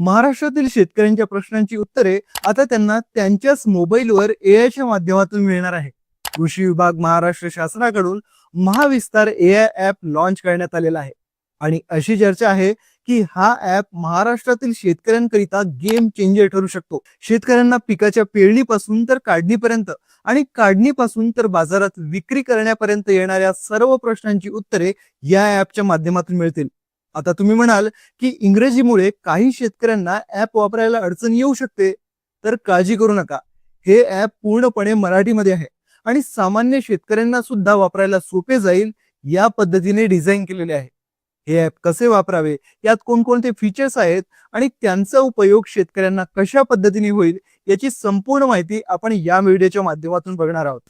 महाराष्ट्रातील शेतकऱ्यांच्या प्रश्नांची उत्तरे आता त्यांना त्यांच्याच मोबाईलवर एआयच्या माध्यमातून मिळणार आहे. कृषी विभाग महाराष्ट्र शासनाकडून महाविस्तार एआय ऍप लॉन्च करण्यात आलेला आहे. आणि अशी चर्चा आहे की हा ऍप महाराष्ट्रातील शेतकऱ्यांकरिता गेम चेंजर ठरू शकतो. शेतकऱ्यांना पिकाच्या पेरणीपासून तर काढणीपर्यंत आणि काढणीपासून तर बाजारात विक्री करण्यापर्यंत येणाऱ्या सर्व प्रश्नांची उत्तरे या ऍपच्या माध्यमातून मिळतील. आता तुम्ही म्हणाल की इंग्रजीमुळे काही शेतकऱ्यांना ऍप वापरायला अडचण येऊ शकते तर काळजी करू नका. हे ऍप पूर्णपणे मराठीमध्ये आहे आणि सामान्य शेतकऱ्यांना सुद्धा वापरायला सोपे जाईल या पद्धतीने डिझाईन केलेले आहे. हे ऍप कसे वापरावे यात कोणकोणते फीचर्स आहेत आणि त्यांचा उपयोग शेतकऱ्यांना कशा पद्धतीने होईल याची संपूर्ण माहिती आपण या व्हिडिओच्या माध्यमातून बघणार आहोत.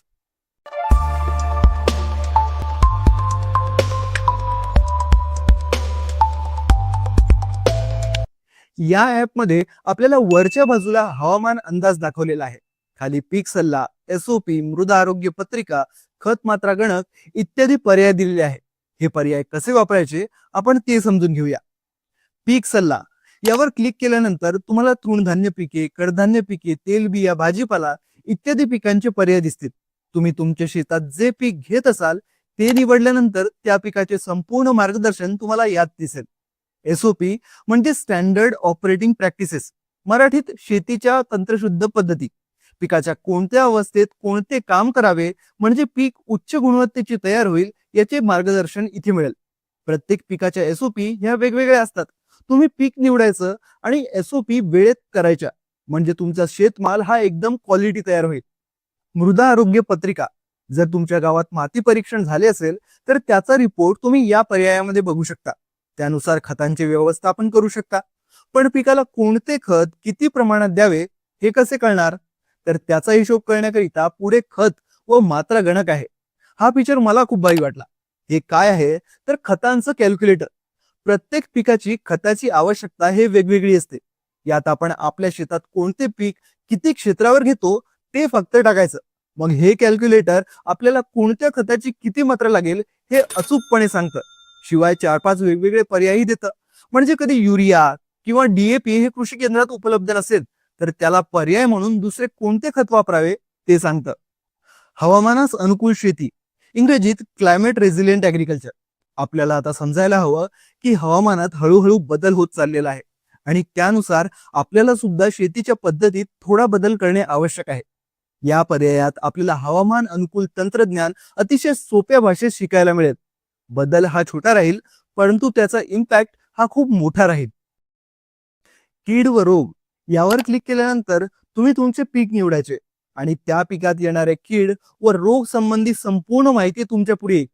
या ॲपमध्ये आपल्याला वरच्या बाजूला हवामान अंदाज दाखवलेला आहे. खाली पीक सल्ला एसओपी मृदा आरोग्य पत्रिका खत मात्रा गणक इत्यादी पर्याय दिलेले आहे हे पर्याय कसे वापरायचे आपण ते समजून घेऊया. पीक सल्ला. यावर क्लिक केल्यानंतर तुम्हाला तृणधान्य पिके कडधान्य पिके तेलबिया भाजीपाला इत्यादी पिकांचे पर्याय दिसतील. तुम्ही तुमच्या शेतात जे पीक घेत असाल ते निवडल्यानंतर त्या पिकाचे संपूर्ण मार्गदर्शन तुम्हाला यात दिसेल. एसओपी म्हणजे स्टँडर्ड ऑपरेटिंग प्रॅक्टिसेस मराठीत शेतीच्या तंत्रशुद्ध पद्धती. पिकाच्या कोणत्या अवस्थेत कोणते काम करावे म्हणजे पीक उच्च गुणवत्तेचे तयार होईल याचे मार्गदर्शन इथे मिळेल. प्रत्येक पिकाच्या एसओपी ह्या वेगवेगळ्या असतात. तुम्ही पीक निवडायचं आणि एसओपी वेळेत करायच्या. म्हणजे तुमचा शेतमाल हा एकदम क्वालिटी तयार होईल. मृदा आरोग्य पत्रिका. जर तुमच्या गावात माती परीक्षण झाले असेल तर त्याचा रिपोर्ट तुम्ही या पर्यायामध्ये बघू शकता. त्यानुसार खतांचे व्यवस्थापन करू शकता. पण पिकाला कोणते खत किती प्रमाणात द्यावे हे कसे कळणार? तर त्याचा हिशोब करण्याकरिता पुढे खत व मात्रा गणक आहे. हा फीचर मला खूप भारी वाटला. हे काय आहे? तर खतांचं कॅल्क्युलेटर प्रत्येक पिकाची खताची आवश्यकता हे वेगवेगळी असते. यात आपण आपल्या शेतात कोणते पीक किती क्षेत्रावर घेतो ते फक्त टाकायचं. मग हे कॅल्क्युलेटर आपल्याला कोणत्या खताची किती मात्रा लागेल हे अचूकपणे सांगतं. शिवाय चार पाच वेगवेगळे पर्यायही देतं. म्हणजे कधी युरिया किंवा डीएपी हे कृषी केंद्रात उपलब्ध नसेल तर त्याला पर्याय म्हणून दुसरे कोणते खत वापरावे ते सांगतं. हवामानास अनुकूल शेती. इंग्रजीत क्लायमेट रेझिलियंट ऍग्रिकल्चर आपल्याला आता समजायला हवं की हवामानात हळूहळू बदल होत चाललेला आहे. आणि त्यानुसार आपल्याला सुद्धा शेतीच्या पद्धतीत थोडा बदल करणे आवश्यक आहे. या पर्यायात आपल्याला हवामान अनुकूल तंत्रज्ञान अतिशय सोप्या भाषेत शिकायला मिळेल. बदल हा छोटा राहील परंतु त्याचा इम्पॅक्ट हा खूप मोठा राहील. कीड व रोग यावर क्लिक केल्यानंतर तुम्ही तुमचे पीक निवडायचे आणि त्या पिकात येणारे कीड व रोग संबंधी संपूर्ण माहिती तुमच्यापुढे येईल.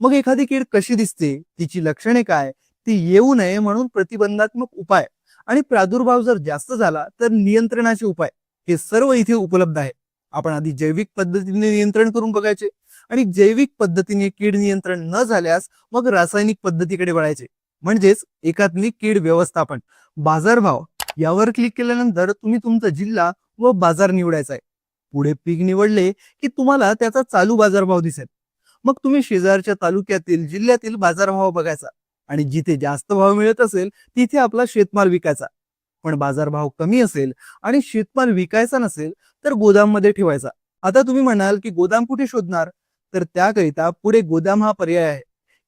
मग एखादी कीड कशी दिसते तिची लक्षणे काय ती येऊ नये म्हणून प्रतिबंधात्मक उपाय आणि प्रादुर्भाव जर जास्त झाला तर नियंत्रणाचे उपाय हे सर्व इथे उपलब्ध आहे. आपण आधी जैविक पद्धतीने नियंत्रण करून बघायचे. आणि जैविक पद्धतीने कीड नियंत्रण न झाल्यास मग रासायनिक पद्धतीकडे वळायचे. म्हणजेच एकात्मिक कीड व्यवस्थापन. बाजारभाव यावर क्लिक केल्यानंतर तुम्ही तुमचा जिल्हा व बाजार निवडायचा आहे. पुढे पीक निवडले की तुम्हाला त्याचा चालू बाजारभाव दिसेल. मग तुम्ही शेजारच्या तालुक्यातील जिल्ह्यातील बाजारभाव बघायचा. आणि जिथे जास्त भाव मिळत असेल तिथे आपला शेतमाल विकायचा. पण बाजारभाव कमी असेल आणि शेतमाल विकायचा नसेल तर गोदाममध्ये ठेवायचा. आता तुम्ही म्हणाल की गोदाम कुठे शोधणार? तर त्याकरिता पुढे गोदाम हा पर्याय आहे.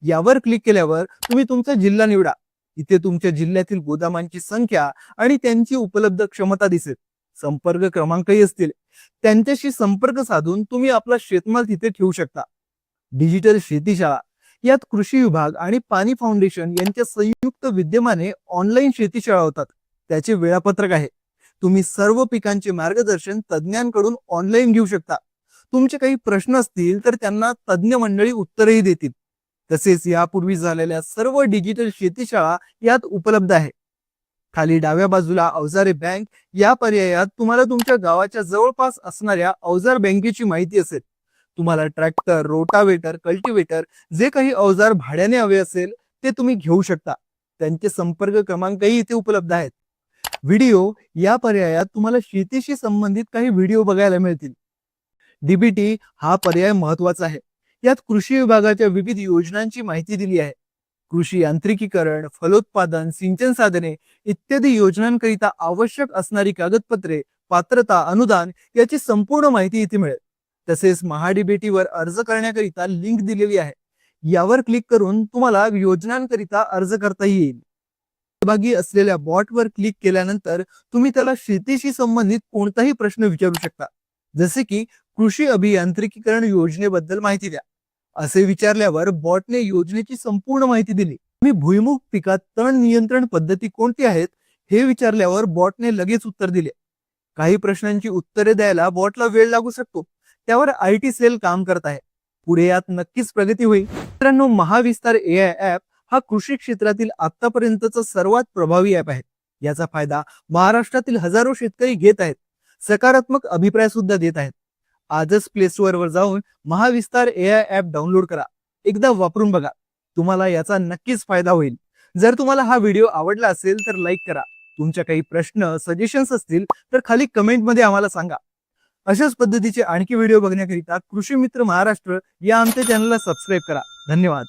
यावर क्लिक केल्यावर तुम्ही तुमचा जिल्हा निवडा. इथे तुमच्या जिल्ह्यातील गोदामांची संख्या आणि त्यांची उपलब्ध क्षमता दिसेल. संपर्क क्रमांकही असतील. त्यांच्याशी संपर्क साधून तुम्ही आपला शेतमाल तिथे ठेवू शकता. डिजिटल शेतीशाळा. यात कृषी विभाग आणि पाणी फाउंडेशन यांच्या संयुक्त विद्यमाने ऑनलाईन शेतीशाळा होतात. त्याचे वेळापत्रक आहे. तुम्ही सर्व पिकांचे मार्गदर्शन तज्ज्ञांकडून ऑनलाईन घेऊ शकता. तुमचे काही प्रश्न असतील तर त्यांना तज्ज्ञ मंडळी उत्तरही देतील. तसेच यापूर्वी झालेल्या सर्व डिजिटल शेतीशाळा यात उपलब्ध आहे. खाली डाव्या बाजूला अवजारे बँक या पर्यायात तुम्हाला तुमच्या गावाच्या जवळपास असणाऱ्या अवजार बँकेची माहिती असेल. तुम्हाला ट्रॅक्टर रोटावेटर कल्टिवेटर जे काही अवजार भाड्याने हवे असेल ते तुम्ही घेऊ शकता. त्यांचे संपर्क क्रमांकही इथे उपलब्ध आहेत. व्हिडिओ या पर्यायात तुम्हाला शेतीशी संबंधित काही व्हिडिओ बघायला मिळतील. डीबीटी हा पर्याय महत्त्वाचा आहे. यात कृषी विभागाच्या विविध योजनांची माहिती दिली आहे. कृषी यांत्रिकीकरण फलोत्पादन सिंचन साधने इत्यादी योजनांकरिता आवश्यक असणारी कागदपत्रे पात्रता अनुदान याची संपूर्ण माहिती इथे मिळेल. तसेच महाडीबीटीवर अर्ज करण्याकरिता लिंक दिलेली आहे. यावर क्लिक करून तुम्हाला योजनांकरिता अर्ज करता येईल. सहभागी असलेल्या बॉटवर क्लिक केल्यानंतर तुम्ही त्याला शेतीशी संबंधित कोणताही प्रश्न विचारू शकता. जसे की कृषी अभियांत्रिकीकरण योजनेबद्दल माहिती द्या. असे विचारल्यावर बॉटने योजनेची संपूर्ण माहिती दिली. मी भुईमुग पिकात तण नियंत्रण पद्धती कोणती आहेत हे विचारल्यावर बॉटने लगेच उत्तर दिले. काही प्रश्नांची उत्तरे द्यायला बॉटला वेळ लागू शकतो. त्यावर आय टी सेल काम करत आहे. पुढे यात नक्कीच प्रगती होईल. मित्रांनो महाविस्तार ए आय ऍप हा कृषी क्षेत्रातील आतापर्यंतचा सर्वात प्रभावी ऍप आहे. याचा फायदा महाराष्ट्रातील हजारो शेतकरी घेत आहेत. सकारात्मक अभिप्राय सुद्धा देत आहेत. आजच प्ले स्टोअर वर जाऊन Mahavistar A I app download करा. एकदा वापरून बघा. तुम्हाला याचा नक्कीच फायदा होईल. जर तुम्हाला हा व्हिडिओ आवडला असेल तर लाईक करा. तुमच्या काही प्रश्न सजेशन्स असतील तर खाली कमेंटमध्ये आम्हाला सांगा. अशाच पद्धतीचे आणखी व्हिडिओ बघण्याकरिता कृषी मित्र महाराष्ट्र या आमच्या चॅनलला सबस्क्राईब करा. धन्यवाद.